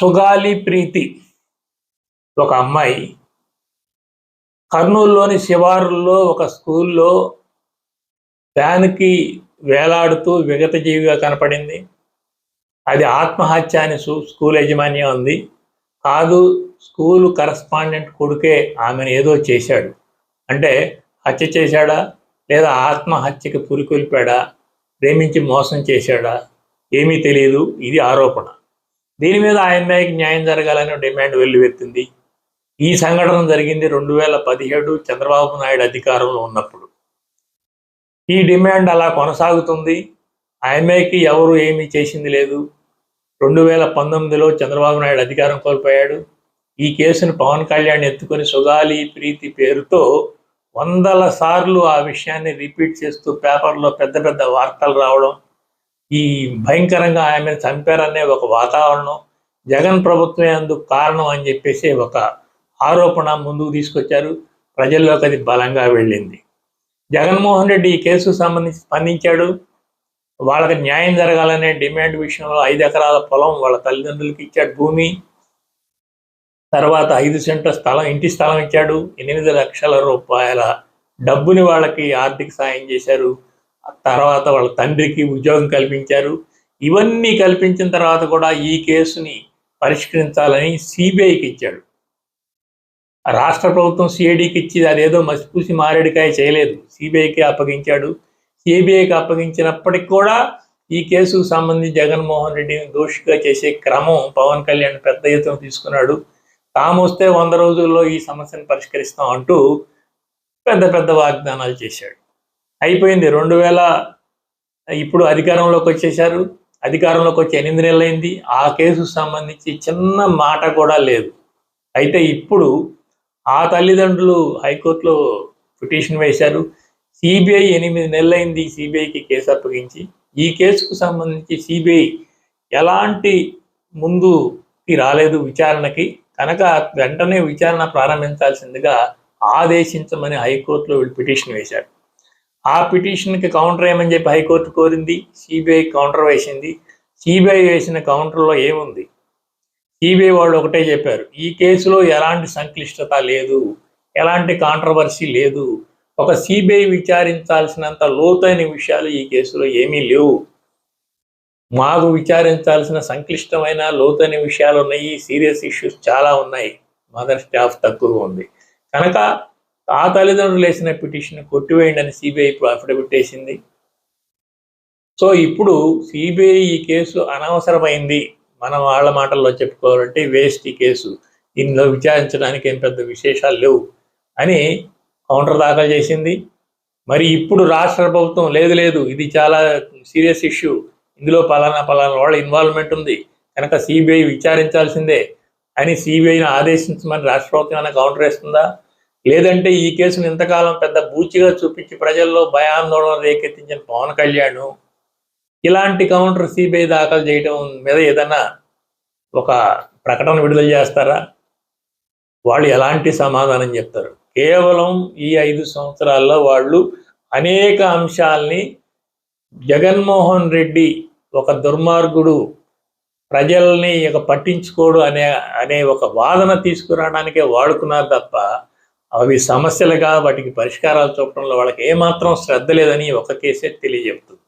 సుగాలి ప్రీతి. ఒక అమ్మాయి కర్నూలులోని శివారుల్లో ఒక స్కూల్లో ఫ్యాన్కి వేలాడుతూ విగత జీవిగా కనపడింది. అది ఆత్మహత్య అని స్కూల్ యాజమాన్యం ఉంది. కాదు స్కూలు కరస్పాండెంట్ కొడుకే ఆమెను ఏదో చేశాడు. అంటే హత్య చేశాడా? లేదా ఆత్మహత్యకి పురికొల్పాడా? ప్రేమించి మోసం చేశాడా? ఏమీ తెలియదు ఇది ఆరోపణ. దీని మీద ఆ న్యాయం జరగాలని డిమాండ్ వెల్లువెత్తింది. ఈ సంఘటన జరిగింది రెండు వేల పదిహేడు చంద్రబాబు నాయుడు అధికారంలో ఉన్నప్పుడు. ఈ డిమాండ్ అలా కొనసాగుతుంది. ఆ ఎవరు ఏమీ చేసింది లేదు. రెండు వేల పంతొమ్మిదిలో చంద్రబాబు నాయుడు అధికారం కోల్పోయాడు. ఈ కేసును పవన్ కళ్యాణ్ ఎత్తుకొని సుగాలి ప్రీతి పేరుతో వందల సార్లు ఆ విషయాన్ని రిపీట్ చేస్తూ పేపర్లో పెద్ద పెద్ద వార్తలు రావడం ఈ భయంకరంగా ఆమెను చంపారనే ఒక వాతావరణం జగన్ ప్రభుత్వమే అందుకు కారణం అని చెప్పేసి ఒక ఆరోపణ ముందుకు తీసుకొచ్చారు. ప్రజల్లోకి అది బలంగా వెళ్ళింది. జగన్మోహన్ రెడ్డి ఈ కేసుకు సంబంధించి స్పందించాడు. వాళ్ళకి న్యాయం జరగాలనే డిమాండ్ విషయంలో ఐదు ఎకరాల పొలం వాళ్ళ తల్లిదండ్రులకి ఇచ్చాడు భూమి. తర్వాత ఐదు సెంట్ల స్థలం ఇంటి స్థలం ఇచ్చాడు. ఎనిమిది లక్షల రూపాయల డబ్బుని వాళ్ళకి ఆర్థిక సాయం చేశారు. తర్వాత వాళ్ళ తండ్రికి ఉద్యోగం కల్పించారు. ఇవన్నీ కల్పించిన తర్వాత కూడా ఈ కేసుని పరిష్కరించాలని సిబిఐకి ఇచ్చాడు. రాష్ట్ర ప్రభుత్వం సిఐడికి ఇచ్చి అదేదో మసిపూసి మారేడికాయ చేయలేదు. సిబిఐకి అప్పగించాడు. సిబిఐకి అప్పగించినప్పటికి కూడా ఈ కేసుకు సంబంధించి జగన్మోహన్ రెడ్డిని దోషిగా చేసే క్రమం పవన్ కళ్యాణ్ పెద్ద ఎత్తున తీసుకున్నాడు. తాము వస్తే వంద రోజుల్లో ఈ సమస్యను పరిష్కరిస్తాం అంటూ పెద్ద పెద్ద వాగ్దానాలు చేశాడు. అయిపోయింది. రెండు వేల ఇప్పుడు అధికారంలోకి వచ్చేసారు అధికారంలోకి వచ్చి ఎనిమిది నెలలైంది. ఆ కేసుకు సంబంధించి చిన్న మాట కూడా లేదు. అయితే ఇప్పుడు ఆ తల్లిదండ్రులు హైకోర్టులో పిటిషన్ వేశారు. సిబిఐ ఎనిమిది నెలలైంది సిబిఐకి కేసు అప్పగించి. ఈ కేసుకు సంబంధించి సిబిఐ ఎలాంటి ముందుకి రాలేదు విచారణకి. కనుక వెంటనే విచారణ ప్రారంభించాల్సిందిగా ఆదేశించమని హైకోర్టులో వీళ్ళు పిటిషన్ వేశారు. ఆ పిటిషన్కి కౌంటర్ ఏమని చెప్పి హైకోర్టు కోరింది? సిబిఐ కౌంటర్ వేసింది. సిబిఐ వేసిన కౌంటర్లో ఏముంది? సిబిఐ వాళ్ళు ఒకటే చెప్పారు. ఈ కేసులో ఎలాంటి సంక్లిష్టత లేదు. ఎలాంటి కాంట్రవర్సీ లేదు. ఒక సిబిఐ విచారించాల్సినంత లోతైన విషయాలు ఈ కేసులో ఏమీ లేవు. మాకు విచారించాల్సిన సంక్లిష్టమైన లోతైన విషయాలు ఉన్నాయి. సీరియస్ ఇష్యూస్ చాలా ఉన్నాయి. మదర్ స్టాఫ్ తక్కువ ఉంది. కనుక ఆ తల్లిదండ్రులు వేసిన పిటిషన్ కొట్టివేయండి అని సిబిఐ ఇప్పుడు అఫిడవిట్ వేసింది. సో ఇప్పుడు సిబిఐ ఈ కేసు అనవసరమైంది. మన వాళ్ళ మాటల్లో చెప్పుకోవాలంటే వేస్ట్ ఈ కేసు. దీనిలో విచారించడానికి ఏం పెద్ద విశేషాలు లేవు అని కౌంటర్ దాఖలు చేసింది. మరి ఇప్పుడు రాష్ట్ర ప్రభుత్వం లేదు లేదు. ఇది చాలా సీరియస్ ఇష్యూ ఇందులో పలానా పలానా వాళ్ళ ఇన్వాల్వ్మెంట్ ఉంది. కనుక సిబిఐ విచారించాల్సిందే అని సిబిఐని ఆదేశించమని రాష్ట్ర ప్రభుత్వం ఏమైనా కౌంటర్ వేస్తుందా? లేదంటే ఈ కేసును ఇంతకాలం పెద్ద బూచిగా చూపించి ప్రజల్లో భయాందోళన రేకెత్తించిన పవన్ కళ్యాణ్ ఇలాంటి కౌంటర్ సిబిఐ దాఖలు చేయడం మీద ఏదైనా ఒక ప్రకటన విడుదల చేస్తారా? వాళ్ళు ఎలాంటి సమాధానం చెప్తారు? కేవలం ఈ ఐదు సంవత్సరాల్లో వాళ్ళు అనేక అంశాల్ని జగన్మోహన్ రెడ్డి ఒక దుర్మార్గుడు ప్రజల్ని ఇక పట్టించుకోడు అనే అనే ఒక వాదన తీసుకురావడానికే వాడుకున్నారు తప్ప అవి సమస్యలుగా వాటికి పరిష్కారాలు చూపడంలో వాళ్ళకి ఏమాత్రం శ్రద్ధ లేదని ఒక కేసే తెలియజెప్తుంది.